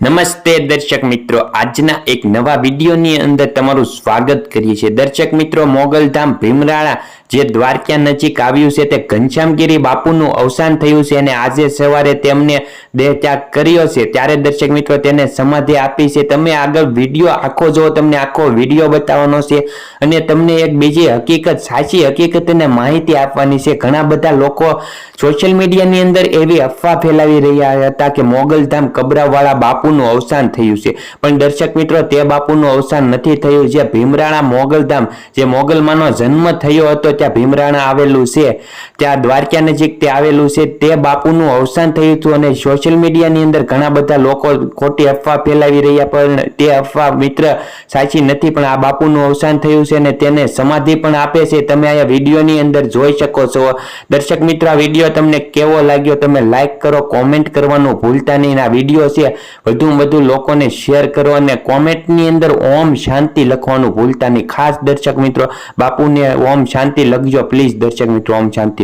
નમસ્તે દર્શક મિત્રો, આજના એક નવા વિડીયોની અંદર તમારું સ્વાગત કરીએ છીએ. દર્શક મિત્રો, મોગલધામ ભીમરાળા જે દ્વારકા નજીક આવ્યું છે તે ઘનશ્યામગીરી બાપુનું અવસાન થયું છે અને આજે સવારે તેમને દેહત્યાગ કર્યો છે. ત્યારે દર્શક મિત્રો, તેને સમાધિ આપી છે. તમે આગળ વીડિયો આખો જો તમને આખો વીડિયો બતાવવાનો છે અને તમને એક બીજી હકીકત, સાચી હકીકત અને માહિતી આપવાની છે. ઘણા બધા લોકો સોશિયલ મીડિયાની અંદર એવી અફવા ફેલાવી રહ્યા હતા કે મોગલધામ કબરાવાળા બાપુનું અવસાન થયું છે. પણ દર્શક મિત્રો, તે બાપુનું અવસાન નથી થયું. જે ભીમરાણા મોગલધામ, જે મોગલમાંનો જન્મ થયો હતો, ત્યાં ભીમરાણા આવેલું છે. ત્યાં દ્વારકા નજીક તે આવેલું છે. તે બાપુનું અવસાન થયું હતું અને સોશિયલ મીડિયાની અંદર ઘણા બધા લોકો ખોટી અફવા ફેલાવી રહ્યા, પણ તે અફવા મિત્ર સાચી નથી, પણ આ બાપુનું અવસાન થયું છે અને તેને સમાધિ પણ આપે છે. તમે આ વિડીયોની અંદર જોઈ શકો છો. દર્શક મિત્રો, આ વીડિયો તમને કેવો લાગ્યો? તમે લાઈક કરો કોમેન્ટ કરવાનું ભૂલતા નહીં. આ વીડિયો છે વધુમાં વધુ લોકોને શેર કરો અને કોમેન્ટની અંદર ઓમ શાંતિ લખવાનું ભૂલતા નહીં. ખાસ દર્શક મિત્રો, બાપુને ઓમ શાંતિ લખજો. પ્લીઝ દર્શક મિત્રો, ઓમ શાંતિ